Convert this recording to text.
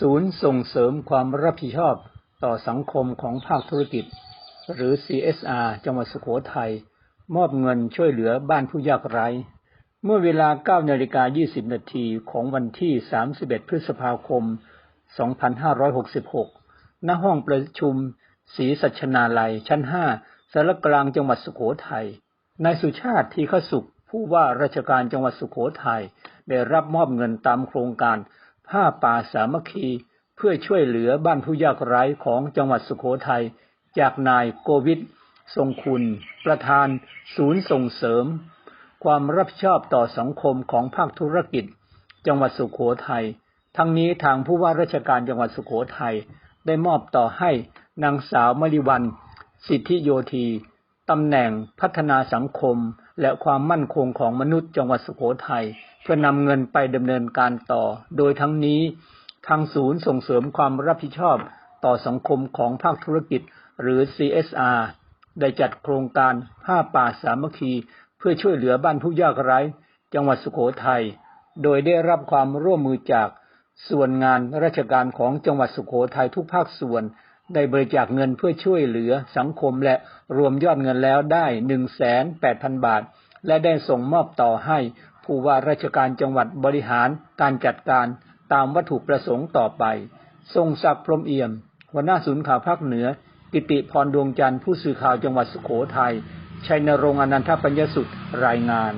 ศูนย์ส่งเสริมความรับผิดชอบต่อสังคมของภาคธุรกิจ หรือ CSR จังหวัดสุโขทัยมอบเงินช่วยเหลือบ้านผู้ยากไร้ เมื่อเวลา9นาฬิกา20 นาทีของวันที่ 31 พฤษภาคม 2566 ณ ห้องประชุมศรีสัชนาลัย ชั้น 5 สารกลางจังหวัดสุโขทัย นายสุชาติทีฆสุข ผู้ว่าราชการจังหวัดสุโขทัยได้รับมอบเงินตามโครงการ ผ้าป่าสามัคคีเพื่อช่วยเหลือบ้านผู้ยากไร้ของจังหวัดสุโขทัยจากนายโกวิททรงคุณ ประธานศูนย์ส่งเสริม ความรับผิดชอบต่อสังคมของภาคธุรกิจ จังหวัดสุโขทัยทั้งนี้ทางผู้ว่าราชการจังหวัดสุโขทัยได้มอบต่อให้นางสาวมริวัน สิทธิโยธี ตำแหน่งพัฒนาสังคม และความมั่นคงของมนุษย์จังหวัดสุโขทัยเพื่อนำเงินไปดำเนินการต่อ โดยทั้งนี้ ทางศูนย์ส่งเสริมความรับผิดชอบต่อสังคมของภาคธุรกิจ หรือ CSR ได้จัดโครงการผ้าป่าสามัคคี เพื่อช่วยเหลือบ้านผู้ยากไร้ จังหวัดสุโขทัยโดยได้รับความร่วมมือจากส่วนงานราชการของจังหวัดสุโขทัยทุกภาคส่วน ได้บริจาคเงินเพื่อช่วยเหลือสังคมและรวมยอดเงินแล้วได้1,800,000บาท และได้ส่งมอบต่อให้ผู้ว่าราชการจังหวัดบริหารการจัดการตามวัตถุประสงค์ต่อไป ทรงศักดิ์พรมเอี่ยม หัวหน้าศูนย์ข่าวภาคเหนือ กิติพรดวงจันทร์ผู้สื่อข่าวจังหวัดสุโขทัยชัยนรงค์อนันทปัญญสุทธ์รายงาน